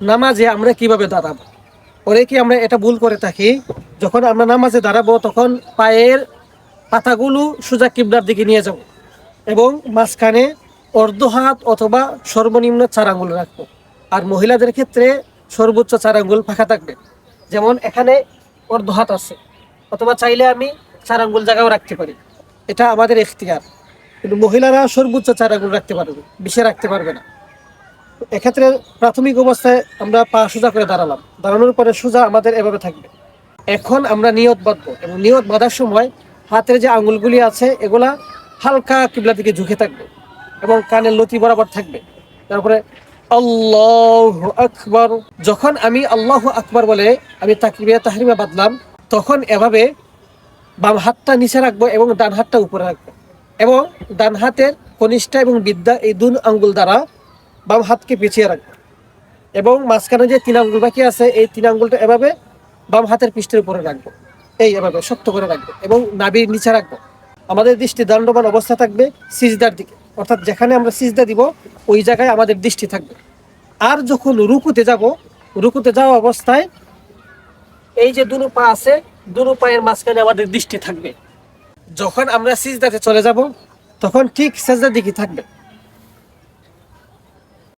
নামাজে আমরা কীভাবে দাঁড়াবো? অনেকে আমরা এটা ভুল করে থাকি? যখন আমরা নামাজে দাঁড়াবো, তখন পায়ের পাতাগুলো সোজা কিবলার দিকে নিয়ে যাব এবং মাঝখানে অর্ধ হাত অথবা সর্বনিম্ন চার আঙ্গুল রাখব। আর মহিলাদের ক্ষেত্রে সর্বোচ্চ চার আঙ্গুল ফাঁকা থাকবে। যেমন এখানে অর্ধ হাত আছে, অথবা চাইলে আমি চার আঙ্গুল জায়গাও রাখতে পারি। এটা আমাদের এখতিয়ার। কিন্তু মহিলারা সর্বোচ্চ চার আঙ্গুল রাখতে পারবে বেশি রাখতে পারবে না। এক্ষেত্রে প্রাথমিক অবস্থায় আমরা পা সোজা করে দাঁড়ালাম। দাঁড়ানোর পরে সোজা আমাদের এভাবে থাকবে। এখন আমরা নিয়ত বাঁধবো এবং নিয়ত বাঁধার সময় হাতের যে আঙ্গুলগুলি আছে, এগুলা হালকা কিবলা দিকে ঝুঁকে থাকবে এবং কানের লতি বরাবর থাকবে। তারপরে আল্লাহ আকবর। যখন আমি আল্লাহ আকবর বলে আমি তাকবিয়া তাহরিমা বাঁধলাম, তখন এভাবে বাম হাতটা নিচে রাখব এবং ডান হাতটা উপরে রাখব। এবং ডান হাতের কনিষ্ঠা এবং বিদ্যা এই দুন আঙ্গুল দ্বারা বাম হাতকে পিছিয়ে রাখব। এবং মাঝখানে যে তিন আঙ্গুল বাকি আছে, এই তিন আঙ্গুলটা এভাবে বাম হাতের পৃষ্ঠের উপরে রাখব। এই এভাবে শক্ত করে রাখব এবং নাবির নিচে রাখব। আমাদের দৃষ্টি দণ্ডবান অবস্থা থাকবে সিজদার দিকে। অর্থাৎ যেখানে আমরা সিজদা দিব, ওই জায়গায় আমাদের দৃষ্টি থাকবে। আর যখন রুকুতে যাব, রুকুতে যাওয়া অবস্থায় এই যে দুনো পা আছে, দুনো পায়ের মাঝখানে আমাদের দৃষ্টি থাকবে। যখন আমরা সিজদাতে চলে যাব, তখন ঠিক সেজদার দিকে থাকবে।